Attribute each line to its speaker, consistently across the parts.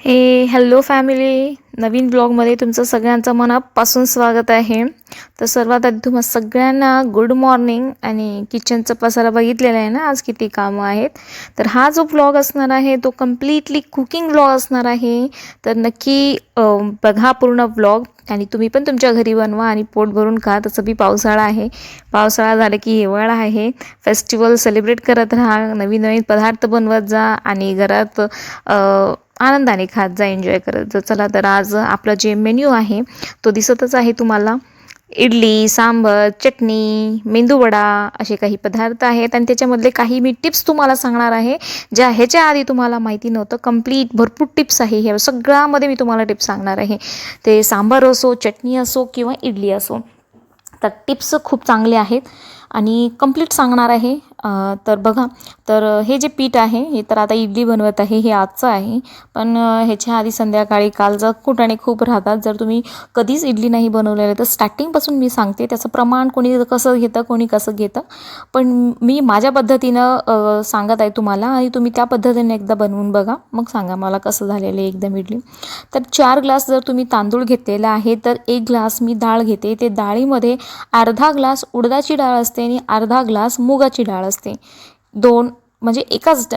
Speaker 1: हे hello family नवीन ब्लॉगमध्ये तुमचं सगळ्यांचं मनापासून स्वागत आहे. तर सर्वात आधी तुम्हा सगळ्यांना गुड मॉर्निंग आणि किचनचं पसारा बघितलेला आहे ना आज किती कामं आहेत. तर हा जो ब्लॉग असणार आहे तो कम्प्लिटली कुकिंग ब्लॉग असणार आहे. तर नक्की बघा पूर्ण ब्लॉग आणि तुम्ही पण तुमच्या घरी बनवा आणि पोट भरून खा. तसं बी पावसाळा आहे. पावसाळा झालं की हिवाळा आहे. फेस्टिवल सेलिब्रेट करत राहा. नवीन नवीन पदार्थ बनवत जा आणि घरात आनंदाने खात जा एन्जॉय करत जा. चला तर आज आपलं जे मेन्यू आहे तो दिसतच आहे तुम्हाला. इडली सांबर चटणी मेंदूवडा असे काही पदार्थ आहेत आणि त्याच्यामधले काही मी टिप्स तुम्हाला सांगणार आहे ज्या ह्याच्या आधी तुम्हाला माहिती नव्हतं. कंप्लीट भरपूर टिप्स आहे. हे सगळ्यामध्ये मी तुम्हाला टिप्स सांगणार आहे. ते सांबार असो चटणी असो किंवा इडली असो. तर टिप्स खूप चांगले आहेत आणि कंप्लीट सांगणार आहे. तर बघा तर हे जे पीठ आहे हे तर आता इडली बनवत आहे हे आजचं आहे. पण ह्याच्या आधी संध्याकाळी कालचं कुटाणे खूप राहतात जर तुम्ही कधीच इडली नाही बनवलेलं तर स्टार्टिंगपासून मी सांगते त्याचं प्रमाण कोणी कसं घेतं कोणी कसं घेतं. पण मी माझ्या पद्धतीनं सांगत आहे तुम्हाला आणि तुम्ही त्या पद्धतीने एकदा बनवून बघा. मग सांगा मला कसं झालेलं आहे एकदम इडली. तर चार ग्लास जर तुम्ही तांदूळ घेतलेला आहे तर एक ग्लास मी डाळ घेते. ते डाळीमध्ये अर्धा ग्लास उडदाची डाळ असते आणि अर्धा ग्लास मुगाची डाळ असते. दोन म्हणजे एकाच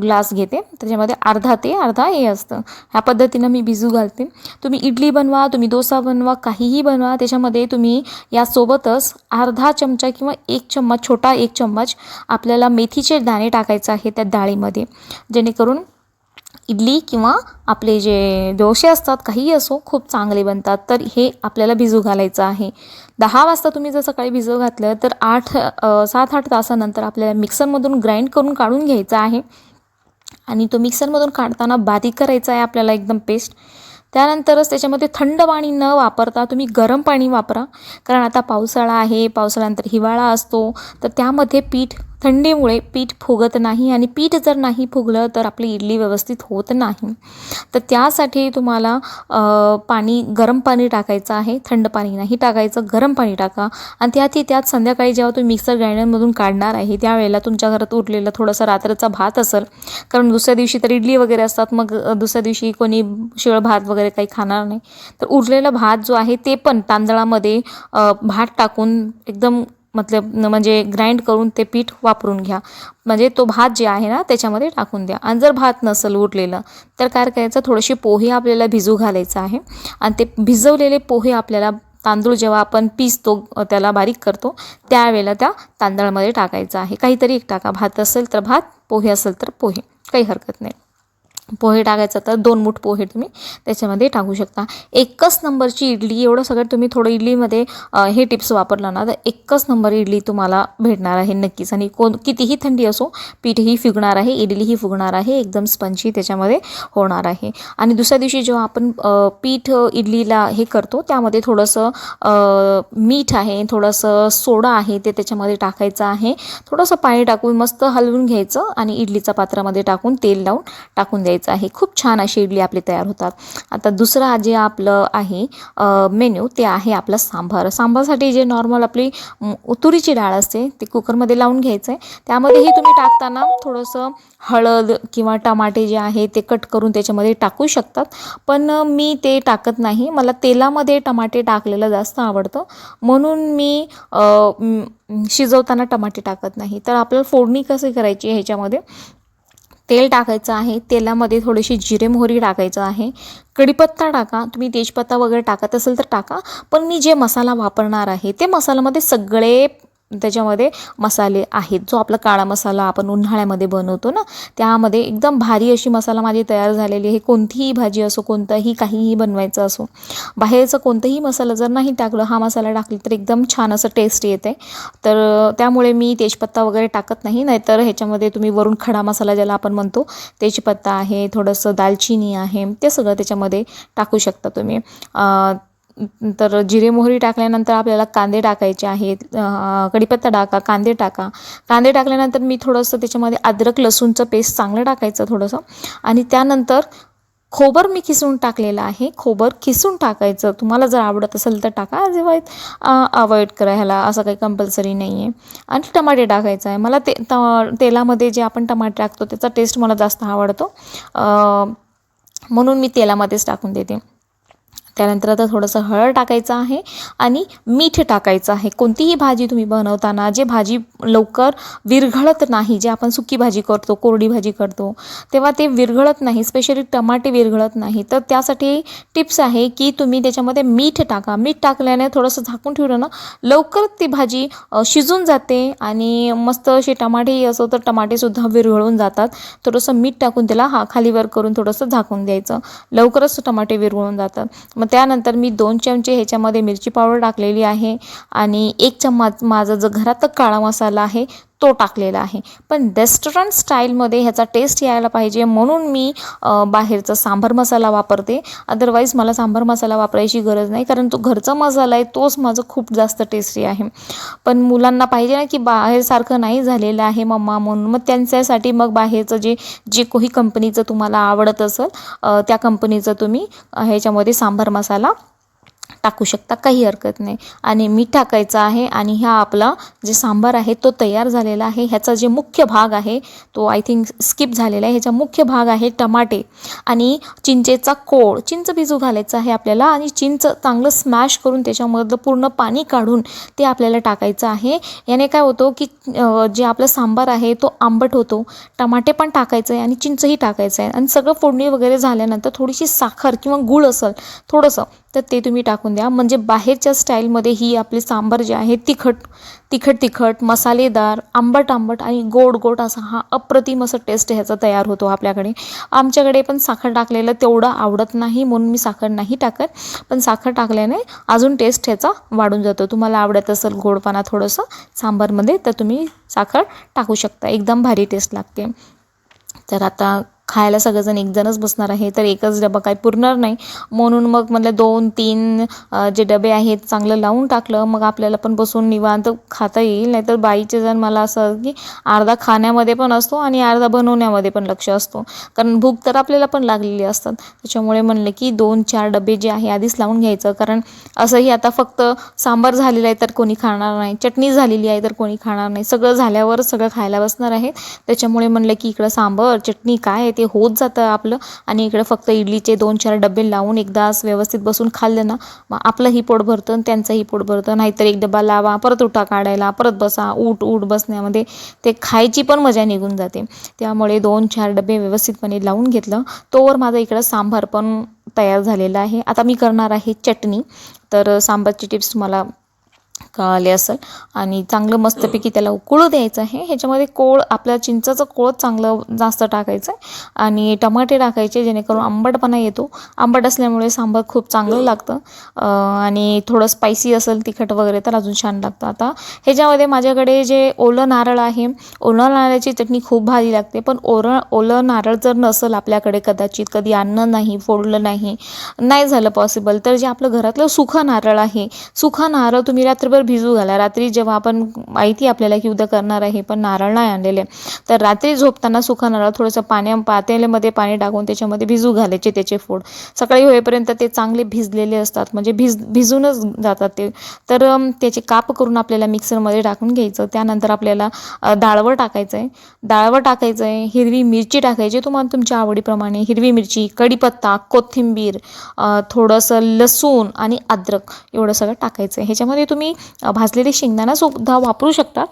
Speaker 1: ग्लास घेते त्याच्यामध्ये अर्धा ते अर्धा हे असतं. ह्या पद्धतीनं मी भिजू घालते. तुम्ही इडली बनवा तुम्ही डोसा बनवा काहीही बनवा त्याच्यामध्ये तुम्ही यासोबतच अर्धा चमचा किंवा एक चम्मच छोटा एक चम्मच आपल्याला मेथीचे दाणे टाकायचं आहे त्या डाळीमध्ये. जेणेकरून इडली किंवा आपले जे डोसे असतात काहीही असो खूप चांगले बनतात. तर हे आपल्याला भिजू घालायचं आहे. दहा वाजता तुम्ही जर सकाळी भिजू घातलं तर आठ सात आठ तासानंतर आपल्याला मिक्सरमधून ग्राइंड करून काढून घ्यायचं आहे. आणि तो मिक्सरमधून काढताना बारीक करायचा आहे आपल्याला एकदम पेस्ट. त्यानंतरच त्याच्यामध्ये थंड पाणी न वापरता तुम्ही गरम पाणी वापरा. कारण आता पावसाळा आहे पावसाळ्यानंतर हिवाळा असतो. तर त्यामध्ये पीठ थंडीमुळे पीठ फुगत नाही आणि पीठ जर नाही फुगलं तर आपली इडली व्यवस्थित होत नाही. तर त्यासाठी तुम्हाला पाणी गरम पाणी टाकायचं आहे. थंड पाणी नाही टाकायचं गरम पाणी टाका. आणि त्यातही त्यात संध्याकाळी जेव्हा तुम्ही मिक्सर ग्राइंडरमधून काढणार आहे त्यावेळेला तुमच्या घरात उरलेला थोडासा रात्रीचा भात असेल. कारण दुसऱ्या दिवशी तर इडली वगैरे असतात मग दुसऱ्या दिवशी कोणी शिळ भात वगैरे काही खाणार नाही. तर उरलेला भात जो आहे ते पण तांदळामध्ये भात टाकून एकदम मतलब न- म्हणजे ग्राइंड करून ते पीठ वापरून घ्या. म्हणजे तो भात जे आहे ना त्याच्यामध्ये टाकून द्या. आणि जर भात नसेल उरलेलं तर काय करायचं थोडेसे पोहे आपल्याला भिजू घालायचं आहे. आणि ते भिजवलेले पोहे आपल्याला तांदूळ जेव्हा आपण पिसतो त्याला बारीक करतो त्यावेळेला त्या तांदळामध्ये टाकायचं आहे. काहीतरी एक टाका. भात असेल तर भात पोहे असेल तर पोहे. काही हरकत नाही. पोहे टाकायचं तर दोन मूठ पोहे तुम्ही त्याच्यामध्ये टाकू शकता. एकच नंबरची इडली एवढं सगळं तुम्ही थोडं इडलीमध्ये हे टिप्स वापरला ना तर एकच नंबर इडली तुम्हाला भेटणार आहे नक्कीच. आणि कोण कितीही थंडी असो पीठही फुगणार आहे इडलीही फुगणार आहे एकदम स्पंजी त्याच्यामध्ये होणार आहे. आणि दुसऱ्या दिवशी जेव्हा आपण पीठ इडलीला हे करतो त्यामध्ये थोडंसं मीठ आहे थोडंसं सोडा आहे ते त्याच्यामध्ये टाकायचं आहे. थोडंसं पाणी टाकून मस्त हलवून घ्यायचं आणि इडलीच्या पात्रामध्ये टाकून तेल लावून टाकून द्यायचं. आहे. खूप छान अशी इडली आपली तयार होतात. आता दुसरा जे आपलं आहे मेन्यू ते आहे आपलं सांबार. सांबारसाठी जे नॉर्मल आपली तुरीची डाळ असते ती कुकरमध्ये लावून घ्यायचं आहे त्यामध्येही तुम्ही टाकताना थोडंसं हळद किंवा टमाटे जे आहे ते कट करून त्याच्यामध्ये टाकू शकतात. पण मी ते टाकत नाही. मला तेलामध्ये टमाटे टाकलेलं जास्त आवडतं. म्हणून मी शिजवताना टमाटे टाकत नाही. तर आपल्याला फोडणी कशी करायची ह्याच्यामध्ये तेल टाकायचं आहे. तेलामध्ये थोडीशी जिरे मोहरी टाकायचं आहे. कढीपत्ता टाका. तुम्ही तेजपत्ता वगैरे टाकत असेल तर टाका. पण मी जे मसाला वापरणार आहे ते मसाल्यामध्ये सगळे त्याच्यामध्ये मसाले आहेत. जो आपला काळा मसाला आपण उन्हाळ्यामध्ये बनवतो ना त्यामध्ये एकदम भारी अशी मसाला माझी तयार झालेली आहे. कोणतीही भाजी असो कोणतंही काहीही बनवायचं असो बाहेरचा कोणतंही मसाला जर नाही टाकलं हा मसाला टाकला तर एकदम छान असं टेस्ट येते. तर त्यामुळे मी तेजपत्ता वगैरे टाकत नाही नाहीतर ह्याच्यामध्ये तुम्ही वरून खडा मसाला ज्याला आपण म्हणतो तेजपत्ता आहे थोडंसं दालचिनी आहे ते सगळं त्याच्यामध्ये टाकू शकता तुम्ही. तर जिरे मोहरी टाकल्यानंतर आपल्याला कांदे टाकायचे आहेत कढीपत्ता टाका कांदे टाका. कांदे टाकल्यानंतर मी थोडंसं त्याच्यामध्ये अद्रक लसूणचं पेस्ट चांगलं टाकायचं थोडंसं. आणि त्यानंतर खोबर मी खिसून टाकलेलं आहे. खोबर खिसून टाकायचं. तुम्हाला जर आवडत असेल तर टाका. अजिबात अवॉइड करा ह्याला असं काही कंपल्सरी नाही आहे आणि टमाटे टाकायचं आहे. मला ते त तेलामध्ये जे आपण टमाटे टाकतो त्याचा टेस्ट मला जास्त आवडतो. म्हणून मी तेलामध्येच टाकून देते. त्यानंतर आता थोडंसं हळद टाकायचं आहे आणि मीठ टाकायचं आहे. कोणतीही भाजी तुम्ही बनवताना जे भाजी लवकर विरघळत नाही जे आपण सुकी भाजी करतो कोरडी भाजी करतो तेव्हा ते विरघळत नाही स्पेशली टमाटे विरघळत नाही. तर त्यासाठी टिप्स आहे की तुम्ही त्याच्यामध्ये मीठ टाका. मीठ टाकल्याने थोडंसं झाकून ठेवलं ना लवकर ती भाजी शिजून जाते आणि मस्त असे टमाटेही असो तर टमाटेसुद्धा विरघळून जातात. थोडंसं मीठ टाकून त्याला हा खालीवर करून थोडंसं झाकून द्यायचं. लवकरच टमाटे विरघळून जातात. मग त्यानंतर मी दोन चमचे ह्याच्यामध्ये मिरची पावडर टाकलेली आहे. आणि एक चम्मच माझा जो घरात काळा मसाला आहे तो टाकलेला आहे. पण वेस्टर्न स्टाईलमध्ये ह्याचा टेस्ट यायला पाहिजे म्हणून मी बाहेरचा सांबार मसाला वापरते. अदरवाईज मला सांबार मसाला वापरायची गरज नाही कारण तो घरचा मसाला आहे तोच माझं खूप जास्त टेस्टी आहे. पण मुलांना पाहिजे ना की बाहेरसारखं नाही झालेलं आहे मम्मा म्हणून. मग त्यांच्यासाठी मग बाहेरचं जे जे काही कंपनीचं तुम्हाला आवडत असेल त्या कंपनीचं तुम्ही ह्याच्यामध्ये सांबार मसाला टाकू शकता काही हरकत नाही. आणि मीठ टाकायचं आहे आणि ह्या आपला जे सांबार आहे तो तयार झालेला आहे. ह्याचा जे मुख्य भाग आहे तो आय थिंक स्किप झालेला आहे. ह्याचा मुख्य भाग आहे टमाटे आणि चिंचेचा कोळ. चिंच भिजू घालायचं आहे आपल्याला आणि चिंच चांगलं स्मॅश करून त्याच्यामधलं पूर्ण पाणी काढून ते आपल्याला टाकायचं आहे. याने काय होतं की जे आपलं सांबार आहे तो आंबट होतो. टमाटे पण टाकायचं आहे आणि चिंचही टाकायचं. आहे आणि सगळं फोडणी वगैरे झाल्यानंतर थोडीशी साखर किंवा गूळ असेल थोडंसं तर ते तुम्ही टाकून द्या. म्हणजे बाहेरच्या स्टाईलमध्ये ही आपली सांबार जे आहे तिखट तिखट तिखट मसालेदार आंबट आंबट आणि गोड गोड असा हा अप्रतिम असं टेस्ट ह्याचा तयार होतो आपल्याकडे. आमच्याकडे पण साखर टाकलेलं तेवढं आवडत नाही म्हणून मी साखर नाही टाकत. पण साखर टाकल्याने अजून टेस्ट ह्याचा वाढून जातो. तुम्हाला आवडत असेल गोडपणा थोडंसं सांबारमध्ये तर तुम्ही साखर टाकू शकता. एकदम भारी टेस्ट लागते. तर आता खायला सगळेजण एकजणच बसणार आहे तर एकच डबा काही पुरणार नाही. म्हणून मग म्हटलं दोन तीन जे डबे आहेत चांगलं लावून टाकलं मग आपल्याला पण बसून निवांत खाता येईल. नाहीतर बाईचे जण मला असं की अर्धा खाण्यामध्ये पण असतो आणि अर्धा बनवण्यामध्ये पण लक्ष असतो. कारण भूक तर आपल्याला पण लागलेली असतात. त्याच्यामुळे म्हणलं की दोन चार डबे जे आहे आधीच लावून घ्यायचं. कारण असंही आता फक्त सांबार झालेलं आहे तर कोणी खाणार नाही चटणी झालेली आहे तर कोणी खाणार नाही. सगळं झाल्यावर सगळं खायला बसणार आहे त्याच्यामुळे म्हणलं की इकडं सांबार चटणी काय आहे ते होत जातं आपलं. आणि इकडं फक्त इडलीचे दोन चार डबे लावून एकदाच व्यवस्थित बसून खाल्लं ना मग आपलंही पोट भरतं आणि त्यांचंही पोट भरतं. नाहीतर एक डबा लावा परत उठा काढायला परत बसा उठ उठ बसण्यामध्ये. ते खायची पण मजा निघून जाते. त्यामुळे दोन चार डबे व्यवस्थितपणे लावून घेतलं. तोवर माझं इकडं सांबार पण तयार झालेला आहे. आता मी करणार आहे चटणी. तर सांबारची टिप्स तुम्हाला आले असेल. आणि चांगलं मस्तपैकी त्याला उकळू द्यायचं आहे. ह्याच्यामध्ये कोळ आपल्या चिंचाचं कोळ चांगलं जास्त टाकायचं आहे. आणि टमाटे टाकायचे जेणेकरून आंबटपणा येतो. आंबट असल्यामुळे सांबार खूप चांगलं लागतं. आणि थोडं स्पायसी असेल तिखट वगैरे तर अजून छान लागतं. आता ह्याच्यामध्ये माझ्याकडे जे ओलं नारळ आहे ओलं नारळाची चटणी खूप भारी लागते. पण ओरं ओलं नारळ जर नसेल आपल्याकडे कदाचित कधी आणणं नाही फोडलं नाही नाही झालं पॉसिबल तर जे आपलं घरातलं सुखं नारळ आहे सुखा नारळ तुम्ही रात्रभर भिजू घाला. रात्री जेव्हा आपण माहिती आपल्याला की उद्या करणार आहे पण नारळ नाही आणलेले. तर रात्री झोपताना सुखा नारळ थोडंसं पाण्या पातेल्यामध्ये पाणी टाकून त्याच्यामध्ये भिजू घालायचे त्याचे फोड. सकाळी होईपर्यंत ते चांगले भिजलेले असतात. म्हणजे भिज भिजूनच जातात ते. तर त्याचे काप करून आपल्याला मिक्सरमध्ये टाकून घ्यायचं. त्यानंतर आपल्याला डाळवर टाकायचं आहे दाळवं टाकायचं आहे हिरवी मिरची टाकायची. तुम्हाला तुमच्या आवडीप्रमाणे हिरवी मिरची कढीपत्ता कोथिंबीर थोडंसं लसूण आणि अद्रक एवढं सगळं टाकायचं आहे ह्याच्यामध्ये तुम्ही भाजलेले शेंगदाणासुद्धा वापरू शकता.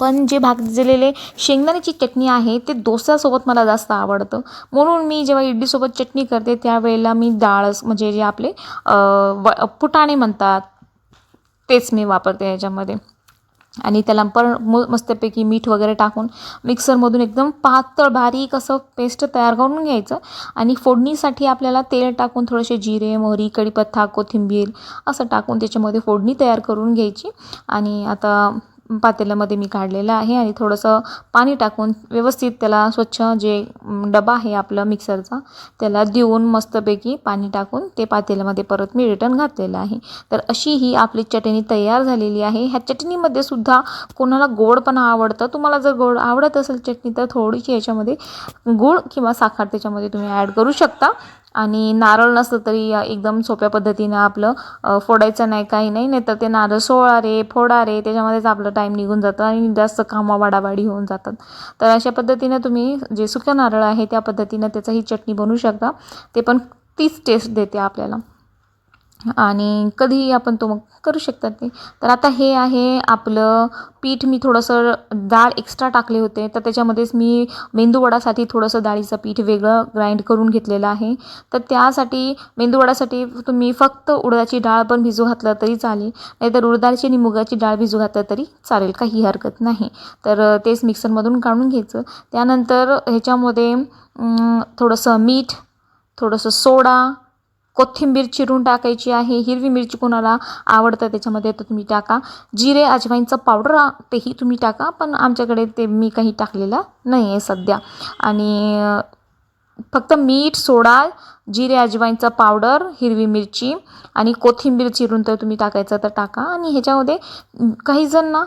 Speaker 1: पण जे भाजलेले शेंगदाण्याची चटणी आहे ते डोस्यासोबत मला जास्त आवडतं. म्हणून मी जेव्हा इडलीसोबत चटणी करते त्यावेळेला मी डाळ म्हणजे जे आपले व फुटाणे म्हणतात तेच मी वापरते याच्यामध्ये. आणि त्याला पण म मस्तपैकी मीठ वगैरे टाकून मिक्सरमधून एकदम पातळ बारीक असं पेस्ट तयार करून घ्यायचं. आणि फोडणीसाठी आपल्याला तेल टाकून थोडेसे जिरे मोहरी कढीपत्ता कोथिंबीर असं टाकून त्याच्यामध्ये फोडणी तयार करून घ्यायची. आणि आता पातेल्यामध्ये मी काढलेलं आहे आणि थोडंसं पाणी टाकून व्यवस्थित त्याला स्वच्छ जे डबा आहे आपला मिक्सरचा त्याला देऊन मस्तपैकी पाणी टाकून ते पातेल्यामध्ये परत मी रिटर्न घातलेलं आहे. तर अशी ही आपली चटणी तयार झालेली आहे. ह्या चटणीमध्ये सुद्धा कोणाला गोडपणा आवडतं तुम्हाला जर गोड आवडत असेल चटणी तर थोडीशी याच्यामध्ये गूळ किंवा साखर त्याच्यामध्ये तुम्ही ॲड करू शकता. आणि नारळ नसलं तरी एकदम सोप्या पद्धतीनं आपलं फोडायचं नाही काही नाही. नाही तर ते नारळ सोळा रे फोडा रे त्याच्यामध्येच आपलं टाईम निघून जातं आणि जास्त कामं वाडावाडी होऊन जातात. तर अशा पद्धतीनं तुम्ही जे सुकं नारळ आहे त्या पद्धतीनं त्याचं ही चटणी बनवू शकता. ते पण तीच टेस्ट देते आपल्याला. आणि कधीही आपण तो मग करू शकतात ते. तर आता हे आहे आपलं पीठ. मी थोडंसं डाळ एक्स्ट्रा टाकले होते. तर त्याच्यामध्येच मी मेंदूवडासाठी थोडंसं डाळीचं पीठ वेगळं ग्राइंड करून घेतलेलं आहे. तर त्यासाठी मेंदूवडासाठी तुम्ही फक्त उडदाची डाळ पण भिजू घातलं तरी चालेल. नाहीतर उडदाची आणि मुगाची डाळ भिजू घातलं तरी चालेल. काही हरकत नाही. तर तेच मिक्सरमधून काढून घ्यायचं. त्यानंतर ह्याच्यामध्ये थोडंसं मीठ थोडंसं सोडा कोथिंबीर चिरून टाकायची आहे हिरवी मिरची कोणाला आवडतं त्याच्यामध्ये तर तुम्ही टाका. जिरे अजवाईनचं पावडर तेही तुम्ही टाका पण आमच्याकडे ते मी काही टाकलेलं नाही आहे सध्या. आणि फक्त मीठ सोडा जिरे अजवाईंचा पावडर हिरवी मिरची आणि कोथिंबीर चिरून तर तुम्ही टाकायचं तर टाका. आणि ह्याच्यामध्ये काही जण ना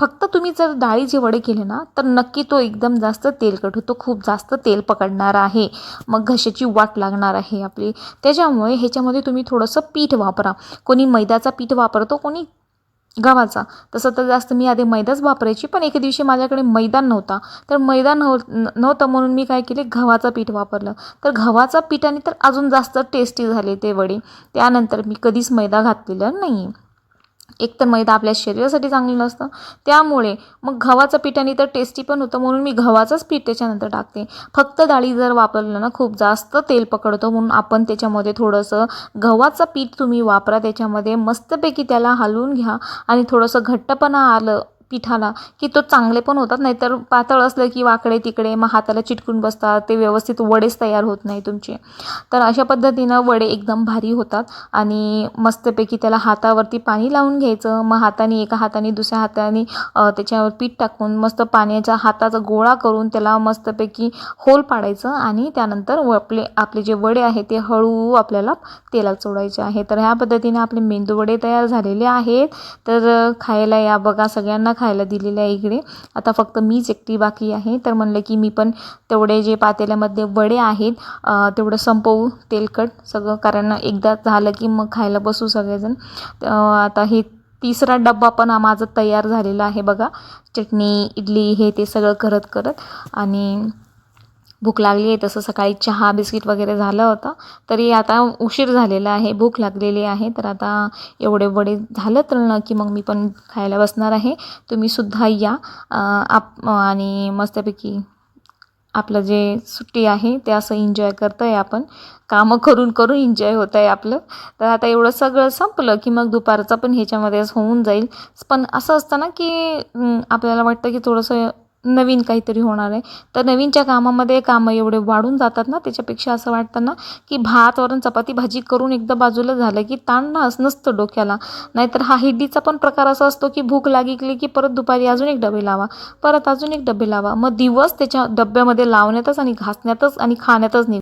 Speaker 1: फक्त तुम्ही जर डाळीचे वडे केले ना तर नक्की तो एकदम जास्त तेलकट होतो. खूप जास्त तेल पकडणार आहे. मग घशाची वाट लागणार आहे आपली. त्याच्यामुळे ह्याच्यामध्ये तुम्ही थोडंसं पीठ वापरा. कोणी मैद्याचा पीठ वापरतो कोणी गव्हाचा. तसं तर जास्त मी आधी मैदाच वापरायची पण एके दिवशी माझ्याकडे मैदा नव्हता. तर मैदा नव नव्हतं म्हणून मी काय केले गव्हाचं पीठ वापरलं. तर गव्हाचा पिठाने तर अजून जास्त टेस्टी झाले ते वडे. त्यानंतर मी कधीच मैदा घातलेला नाही. एकतर मैदा आपल्या शरीरासाठी चांगलं नसतं. त्यामुळे मग गव्हाचं पिठाने तर टेस्टी पण होतं म्हणून मी गव्हाचंच पीठ त्याच्यानंतर टाकते. फक्त डाळी जर वापरलं ना खूप जास्त तेल पकडतो म्हणून आपण त्याच्यामध्ये थोडंसं गव्हाचं पीठ तुम्ही वापरा. त्याच्यामध्ये मस्तपैकी त्याला हलवून घ्या आणि थोडंसं घट्टपणा आलं पिठाला की तो चांगले पण होतात नाहीतर पातळ असलं की वाकडे तिकडे मग हाताला चिटकून बसतात ते व्यवस्थित वडेच तयार होत नाही तुमचे. तर अशा पद्धतीनं वडे एकदम भारी होतात आणि मस्तपैकी त्याला हातावरती पाणी लावून घ्यायचं. मग हाताने एका हाताने दुसऱ्या हाताने त्याच्यावर पीठ टाकून मस्त पाण्याचा हाताचा गोळा करून त्याला मस्तपैकी होल पाडायचं आणि त्यानंतर व आपले आपले जे वडे आहे ते हळू आपल्याला तेलात सोडायचे आहे. तर ह्या पद्धतीने आपले मेंदू वडे तयार झालेले आहेत. तर खायला या बघा सगळ्यांना. खायला दिलेलं आहे इकडे. आता फक्त मीच एकटी बाकी आहे. तर म्हणलं की मी पण तेवढे जे पातेल्यामध्ये वडे आहेत तेवढं संपवू तेलकट सगळं. कारण एकदा झालं की मग खायला बसू सगळेजण. आता हे तिसरा डब्बा पण माझा तयार झालेला आहे बघा. चटणी इडली हे ते सगळं करत करत. आणि भूक लागली आहे तसं सकाळी चहा बिस्किट वगैरे झालं होतं. तरी आता उशीर झालेला आहे भूक लागलेली आहे. तर आता एवढे वडे झालं तर ना की मग मी पण खायला बसणार आहे. तुम्ही सुद्धा या. आप आणि मस्तपैकी आपलं जे सुट्टी आहे ते असं एन्जॉय करतं आहे आपण. कामं करून करून एन्जॉय होत आहे आपलं. तर आता एवढं सगळं संपलं की मग दुपारचं पण ह्याच्यामध्येच होऊन जाईल. पण असं असतं ना की आपल्याला वाटतं की थोडंसं नवीन काहीतरी होणार आहे. तर नवीनच्या कामामध्ये कामं एवढे वाढून जातात ना त्याच्यापेक्षा असं वाटतं ना की भात वरण चपाती भाजी करून एकदा बाजूला झालं की ताण ना नसतं डोक्याला. नाहीतर हा हिडीचा पण प्रकार असा असतो की भूक लागली की परत दुपारी अजून एक डबे लावा परत अजून एक डबे लावा. मग दिवस त्याच्या डब्यामध्ये लावण्यातच आणि घासण्यातच आणि खाण्यातच निघ